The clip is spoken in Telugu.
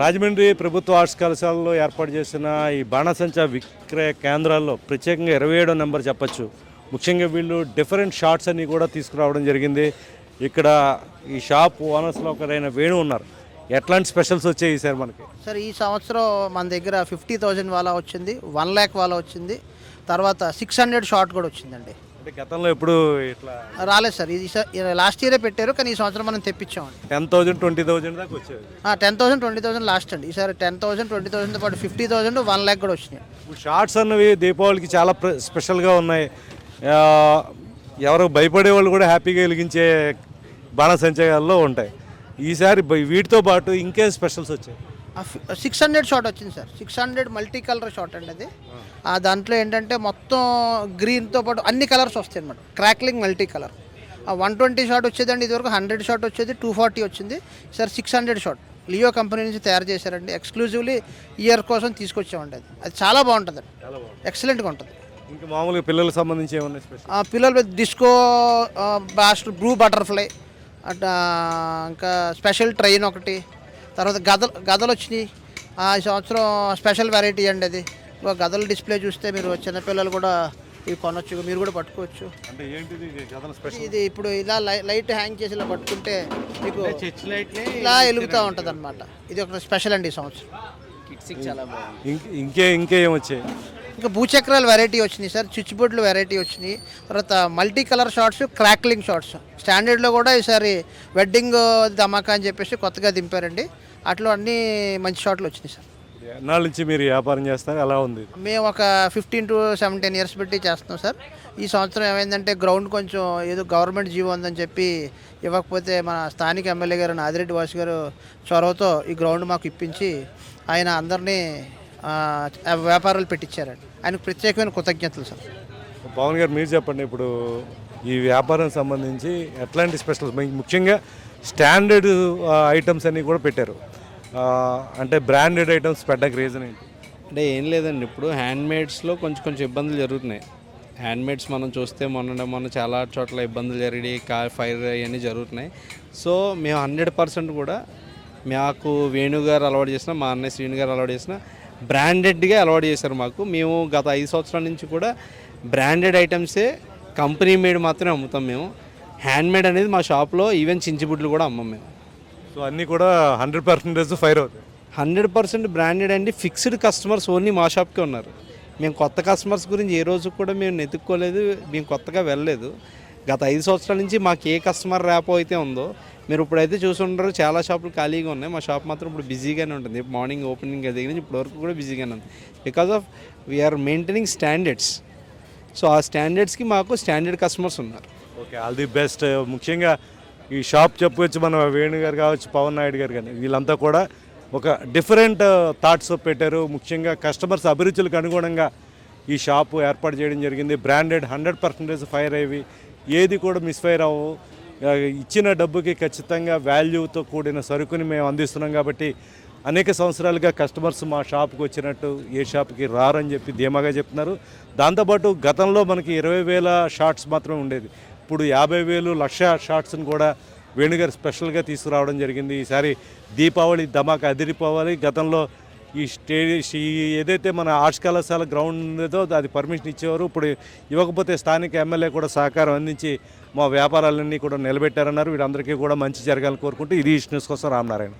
రాజమండ్రి ప్రభుత్వ ఆర్ట్స్ కళాశాలలో ఏర్పాటు చేసిన ఈ బాణసంచా విక్రయ కేంద్రాల్లో ప్రత్యేకంగా ఇరవై ఏడో నెంబర్ చెప్పచ్చు. ముఖ్యంగా వీళ్ళు డిఫరెంట్ షార్ట్స్ అన్నీ కూడా తీసుకురావడం జరిగింది. ఇక్కడ ఈ షాప్ ఓనర్స్లో ఒకరైన వేణు ఉన్నారు. ఎట్లాంటి స్పెషల్స్ వచ్చాయి సార్ మనకి? సార్ ఈ సంవత్సరం మన దగ్గర ఫిఫ్టీ థౌజండ్ వాళ్ళ వచ్చింది. వన్ ల్యాక్ వాళ్ళ వచ్చింది. తర్వాత సిక్స్ హండ్రెడ్ షార్ట్ కూడా వచ్చిందండి. అంటే గతంలో ఎప్పుడు ఇట్లా రాలేదు సార్. ఇది స- లాస్ట్ ఇయరే పెట్టారు కానీ ఈ సంవత్సరం మనం తెప్పించామండి. టెన్ థౌజండ్ ట్వంటీ థౌజండ్ దాకా వచ్చేది ten thousand twenty thousand last అండి. ఈసారి టెన్ థౌసండ్ ట్వంటీ థౌసండ్తో పాటు ఫిఫ్టీ థౌసండ్ వన్ ల్యాక్ కూడా వచ్చినాయి. ఇప్పుడు షార్ట్స్ అన్నవి దీపావళికి చాలా ప్ర- స్పెషల్గా ఉన్నాయి. ఆ, ఎవరు భయపడే వాళ్ళు కూడా హ్యాపీగా వెలిగించే బాణసంచయాల్లో ఉంటాయి. ఈసారి బ- వీటితో పాటు ఇంకే స్పెషల్స్ వచ్చాయి? సిక్స్ హండ్రెడ్ షాట్ వచ్చింది sir. Six hundred multi colour shot అండి అది. ఆ. దాంట్లో ఏంటంటే మొత్తం గ్రీన్తో పాటు అన్ని కలర్స్ వస్తాయి అనమాట crackling multi colour one twenty shot వచ్చేదండి ఇదివరకు హండ్రెడ్ షాట్ వచ్చేది టూ ఫార్టీ వచ్చింది. Sir six hundred shot Leo company నుంచి తయారు చేశారండి. ఎక్స్క్లూజివ్లీ ఇయర్ కోసం తీసుకొచ్చామండి అది. అది చాలా బాగుంటుంది. ఎక్సలెంట్గా ఉంటుంది. ఇంకా మామూలుగా పిల్లలకు సంబంధించి ఏమన్నా పిల్లలు డిస్కో బాస్ట్ బ్లూ బటర్ఫ్లై అట్ ఇంకా స్పెషల్ ట్రైన్ ఒకటి. తర్వాత గదలు గదలు వచ్చినాయి ఆ, ఈ సంవత్సరం స్పెషల్ వెరైటీ అండి అది. గదల డిస్ప్లే చూస్తే మీరు చిన్నపిల్లలు కూడా ఇవి కొనొచ్చు మీరు కూడా పట్టుకోవచ్చు. అంటే ఏంటిది కథల స్పెషల్? ఇది ఇప్పుడు ఇలా లై- లైట్ హ్యాంగ్ చేసి ఇలా పట్టుకుంటే మీకు ఇలా వెలుగుతూ ఉంటుంది అనమాట ఇది ఒక స్పెషల్ అండి ఈ సంవత్సరం. కిడ్స్ చాలా బాగుంది. ఇంక ఇంకే ఇంకే ఏం వచ్చాయి? ఇంకా భూచక్రాల వెరైటీ వచ్చినాయి సార్. చుచ్చుబొడ్లు వెరైటీ వచ్చినాయి. తర్వాత multi colour shots crackling shots స్టాండర్డ్లో కూడా ఈసారి వెడ్డింగ్ ధమాకా అని చెప్పేసి కొత్తగా దింపారండి. అట్లా అన్ని మంచి షాట్లు వచ్చినాయి సార్. ఎన్నాళ్ళ నుంచి మీరు వ్యాపారం చేస్తారు. ఎలా ఉంది? మేము ఒక ఫిఫ్టీన్ టు సెవెంటీన్ ఇయర్స్ పెట్టి చేస్తున్నాం సార్. ఈ సంవత్సరం ఏమైందంటే గ్రౌండ్ కొంచెం ఏదో గవర్నమెంట్ జీవో ఉందని చెప్పి ఇవ్వకపోతే మన స్థానిక ఎమ్మెల్యే గారు నాదిరెడ్డి వాసు గారు చొరవతో ఈ గ్రౌండ్ మాకు ఇప్పించి ఆయన అందరినీ వ్యాపారాలు పెట్టించారండి ఆయనకు ప్రత్యేకమైన కృతజ్ఞతలు సార్. పవన్ గారు మీరు చెప్పండి ఇప్పుడు ఈ వ్యాపారం సంబంధించి ఎట్లాంటి స్పెషల్స్? ముఖ్యంగా స్టాండర్డ్ ఐటమ్స్ అన్నీ కూడా పెట్టారు. ఆ, అంటే బ్రాండెడ్ ఐటమ్స్ పెట్టడానికి రీజన్ ఏంటి? అంటే ఏం లేదండి. ఇప్పుడు హ్యాండ్ మేడ్స్లో కొంచెం కొంచెం ఇబ్బందులు జరుగుతున్నాయి. హ్యాండ్ మేడ్స్ మనం చూస్తే మొన్న మొన్న చాలా చోట్ల ఇబ్బందులు జరిగి కా ఫైర్ అవన్నీ జరుగుతున్నాయి. సో మేము హండ్రెడ్ పర్సెంట్ కూడా మాకు వేణు గారు అలవాటు చేసిన మా అన్నయ్య శ్రీను గారు అలవాటు చేసిన బ్రాండెడ్గా అలవాటు చేశారు మాకు. మేము గత ఐదు సంవత్సరాల నుంచి కూడా బ్రాండెడ్ ఐటమ్సే కంపెనీ మేడ్ మాత్రమే అమ్ముతాం మేము. హ్యాండ్ మేడ్ అనేది మా షాప్లో ఈవెన్ చించిబుడ్లు కూడా అమ్మం మేము. సో అన్నీ కూడా హండ్రెడ్ పర్సెంటేజ్ ఫైర్ అవుతాయి. హండ్రెడ్ పర్సెంట్ బ్రాండెడ్ అండి. ఫిక్స్డ్ కస్టమర్స్ ఓన్లీ మా షాప్కే ఉన్నారు. మేము కొత్త కస్టమర్స్ గురించి ఏ రోజు కూడా మేము నెతుక్కోలేదు మేము కొత్తగా వెళ్ళలేదు. గత ఐదు సంవత్సరాల నుంచి మాకు ఏ కస్టమర్ ర్యాపో అయితే ఉందో మీరు ఇప్పుడైతే చూసుంటారు చాలా షాపులు ఖాళీగా ఉన్నాయి. మా షాప్ మాత్రం ఇప్పుడు బిజీగానే ఉంటుంది. మార్నింగ్ ఓపెనింగ్ దగ్గర నుంచి ఇప్పటి వరకు కూడా బిజీగానే ఉంది. Because of we are maintaining standards so ఆ స్టాండర్డ్స్కి మాకు స్టాండర్డ్ కస్టమర్స్ ఉన్నారు. ఓకే ఆల్ ది బెస్ట్ ముఖ్యంగా ఈ షాప్ చెప్పవచ్చు మన వేణు గారు కావచ్చు పవన్ నాయుడు గారు కానీ వీళ్ళంతా కూడా ఒక డిఫరెంట్ థాట్స్ uh, పెట్టారు. ముఖ్యంగా కస్టమర్స్ అభిరుచులకు అనుగుణంగా ఈ షాపు ఏర్పాటు చేయడం జరిగింది. బ్రాండెడ్ హండ్రెడ్ పర్సెంటేజ్ ఫైర్ అయ్యి ఏది కూడా మిస్ఫైర్ అవ్వవు. ఇచ్చిన డబ్బుకి ఖచ్చితంగా వాల్యూతో కూడిన సరుకుని మేము అందిస్తున్నాం కాబట్టి అనేక సంవత్సరాలుగా కస్టమర్స్ మా షాప్కి వచ్చినట్టు ఏ షాప్కి రారని చెప్పి ధీమాగా చెప్తున్నారు. దాంతోపాటు గతంలో మనకి ఇరవై వేల షార్ట్స్ మాత్రమే ఉండేది. ఇప్పుడు యాభై వేలు లక్ష షార్ట్స్ని కూడా వేణుగారు స్పెషల్గా తీసుకురావడం జరిగింది. ఈసారి దీపావళి ధమాకా అదిరిపోవాలి. గతంలో ఈ స్టేజ్ ఈ ఏదైతే మన ఆర్ట్స్ కళాశాల గ్రౌండ్ ఉందో అది పర్మిషన్ ఇచ్చేవారు. ఇప్పుడు ఇవ్వకపోతే స్థానిక ఎమ్మెల్యే కూడా సహకారం అందించి మా వ్యాపారాలన్నీ కూడా నిలబెట్టారన్నారు. వీళ్ళందరికీ కూడా మంచి జరగాలని కోరుకుంటూ ఇది ఈ న్యూస్ కోసం రామనారాయణ.